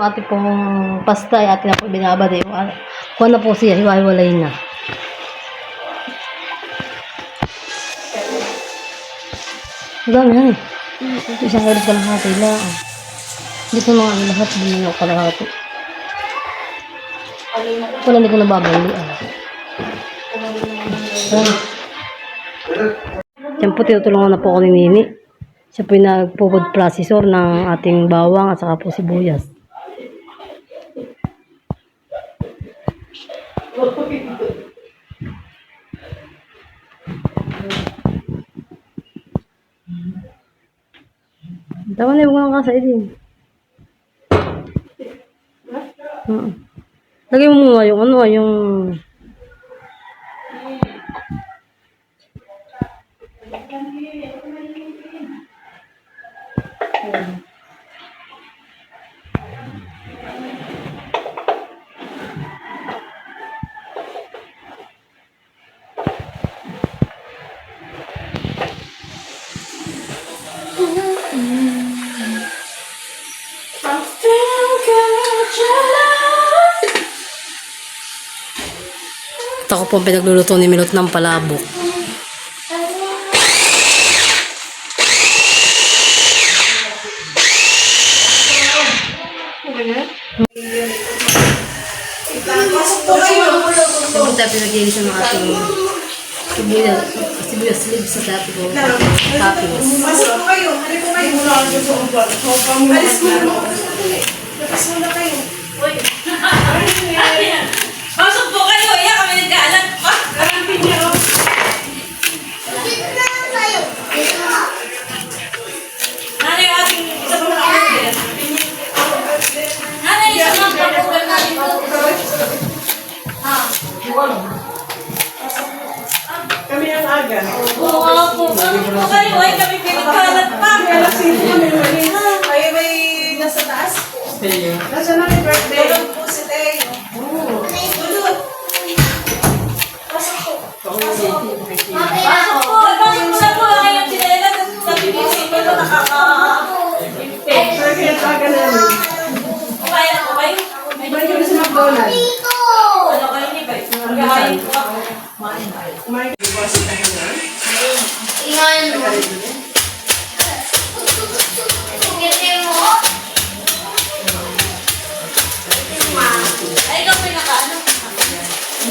Po ating pong pasta. Ating na po binabad. Eh. Kuha na po siya. Hiwa-hiwalay na. Ang dami yan eh. Isang galit ka lahati lang. Dito mga ano lahat. Hindi ko kalahati. Wala hindi ko nababali. Ah. Yan po tinutulungan na po ako ni Nini. Siya po yung nagpo-food processor ng ating bawang at saka po sibuyas. Tama na yung mga kasa din. Oo. Lagay mo muna yung ano, yung... Ito ko po pinagluluto ni Milot ng palabok. Ito po tayo pinag-iisa ng ating leaves sa dati ko. Toppings. Pasok po kayo. Halika po kayo. Alis mo na. Labas muna kayo. Pasok po kayo, iya kami nagkaalat pa. Karapin niya. oh. Nanay yung ating isa pa na order. Nanay, isa pa na order natin to. Kami ang aga. Oo po, po kayo, ay kami pinagkaalat pa. Alas sino kami mali. Ay, may nasa taas. Nasa na may birthday? Tulog po si Teo. Tulog. Pasok po. Pasok po, pasok po na po ang kayong sinela. Sabi ko sa inyo, nakaka... Kaya taga namin. Na po kayo. Ibalik kami sa McDonald's. Ano kayo ni Bay? Po ako. Kumain ka sa tayo na? Ay, ikaw pinakaano?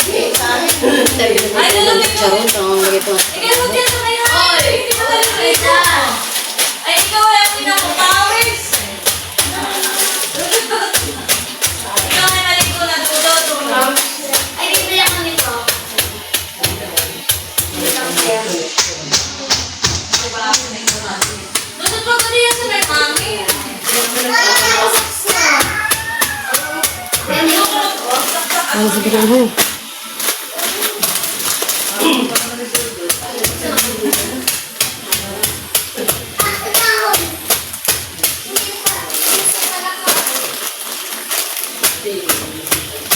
Ay, mo. Charon, tangang lagay po. Ikaw mo dyan sa kaya. Hindi mo tayo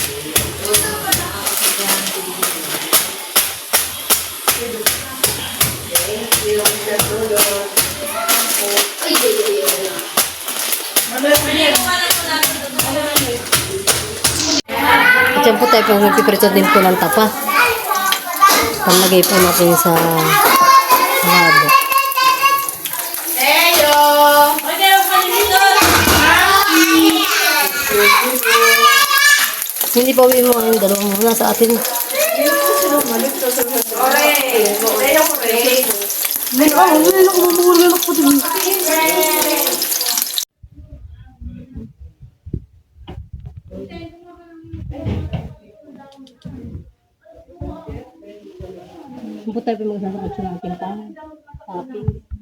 Diyan po tayo po magpiprito din po ng tapa. Panlagay po natin sa Hindi pa uwi mo ang dalawa muna sa atin. Tayo po magsasakot sa ating pang topping. Ganyan,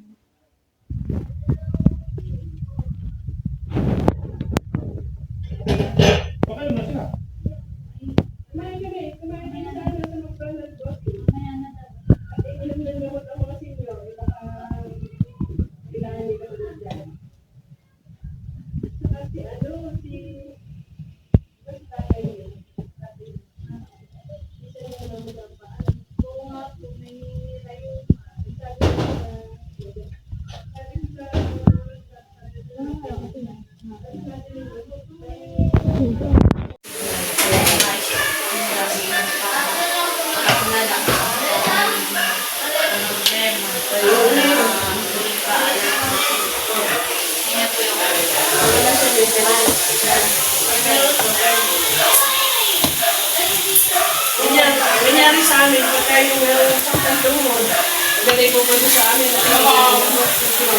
pupunta sa amin,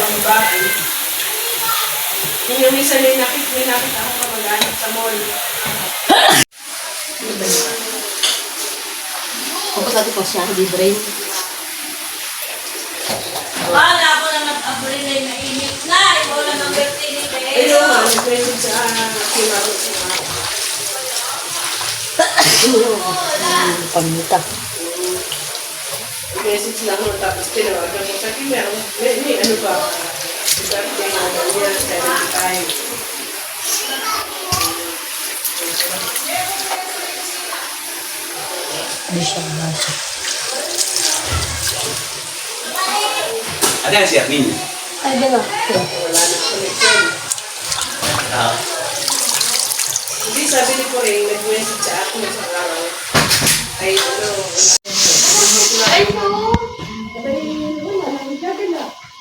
ang bago. Yung yung may nakit ako kamag-anak sa mall. Tapos natin po siya, di brain. Wala ako na nag-abri na init na. Ikaw lang ang birthday ni Ayun Teo. nga, nag-message sa Kimaro sa Pamita. Message lang mo, tapos tinawagan ko sa Kimaro. May, may ano ba? Birthday na ganyan, 75. Hindi siya nasa. Ada si Amin. Ay, gano'n. Wala na connection. Ah, Hindi, sabi ni Poreng, nag-message sa akin sa araw. Ay, ano,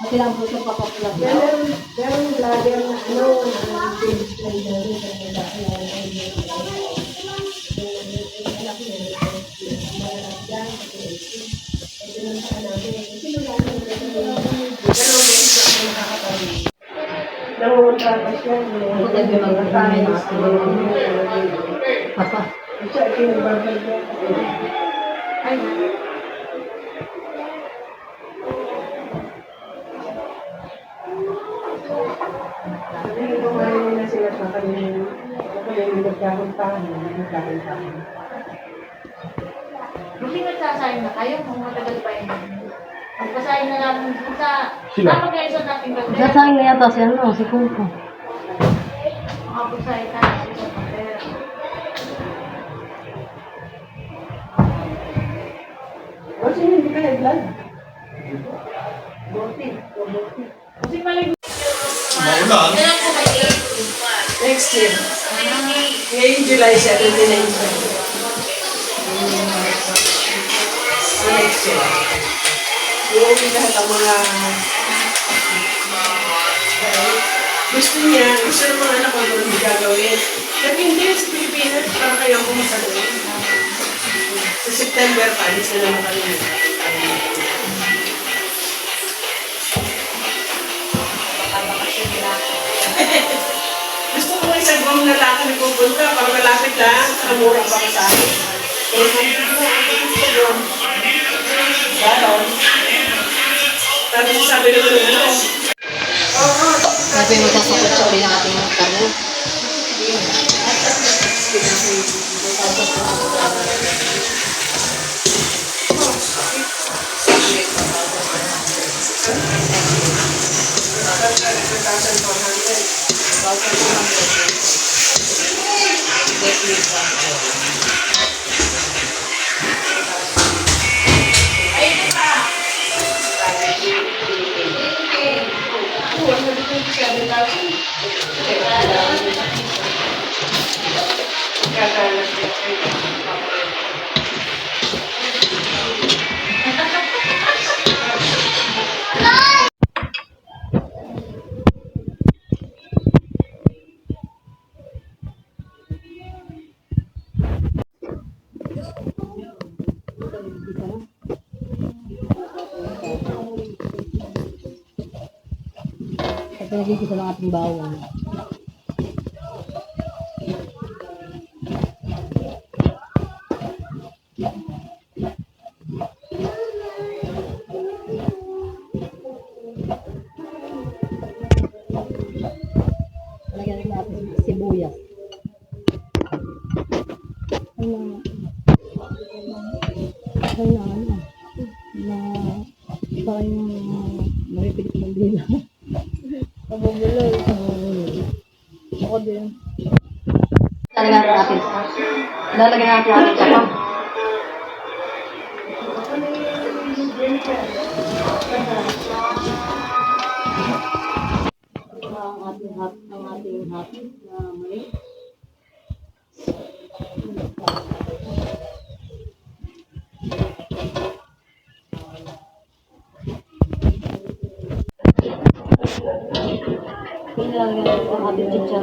Ate lang po itong papapulang. nangungunta pa siya. Ako tayo mag-ramay ng ating papa. Siya, kinabagay niya. Ay, kanyang nagkakuntahan, nagkakuntahan. Hindi nagsasayang na kayo kung matagal pa yun. Magpasahin na namin sa... Tama kayo sa dating. Sasayang na yata si ano, si Kuko. Makapasahin na natin sa paper. Kasi hindi ka nag-vlog. Kasi malig... maulan. Yan ang po may Next year. Ngayon July 17 na yun. So next year. Yung lahat ang mga gusto niya, gusto ng mga anak ko doon hindi gagawin. Pero hindi sa Pilipinas, para kayo ang pumunta doon. Sa September, palis na naman kami. Buwang lalaki na pupunta para malapit lang, sa akin. Pero kung hindi mo ako gusto doon, ganon. Tapos sabi naman ng ano, oo, Ano po yung magsasakot sa uli ng 这地方有。Ito naging isa ng ating bawang. Nabubulol. Ako din. Lalagyan natin. Lalagyan natin natin Kung nilalagyan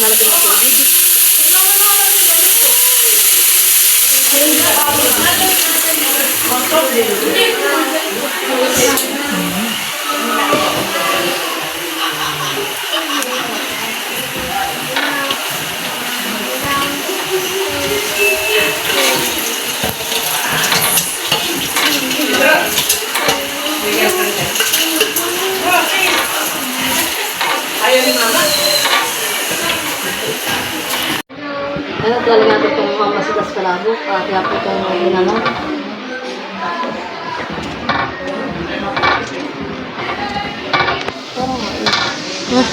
natin ang masigas kalabo. Ah, kaya po itong ginano. Ah.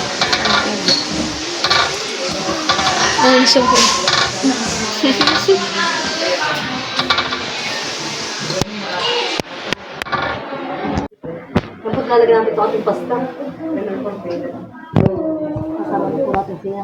Ay, siya po. Dapat lalagyan natin ito ating pasta. Kasama na po natin siya.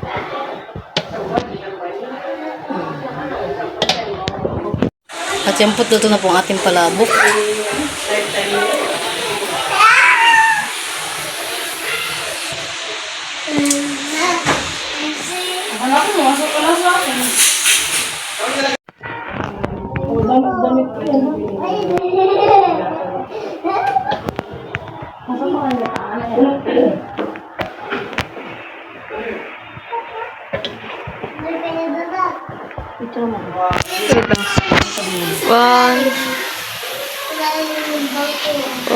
At yan po, luto na po ang ating palabok. ワン、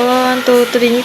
ワン、トー、トリ、2。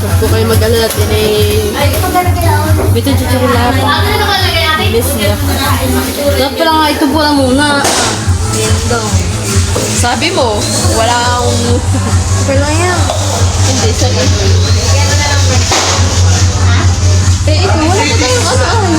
Huwag po kayo mag-alala at ini... Bito chuchurula pa. Miss niya. Dapat pala nga ito po lang muna. Sabi mo, wala akong... Wala yan. Hindi, ito. Eh, ito, wala pa tayong ano ano.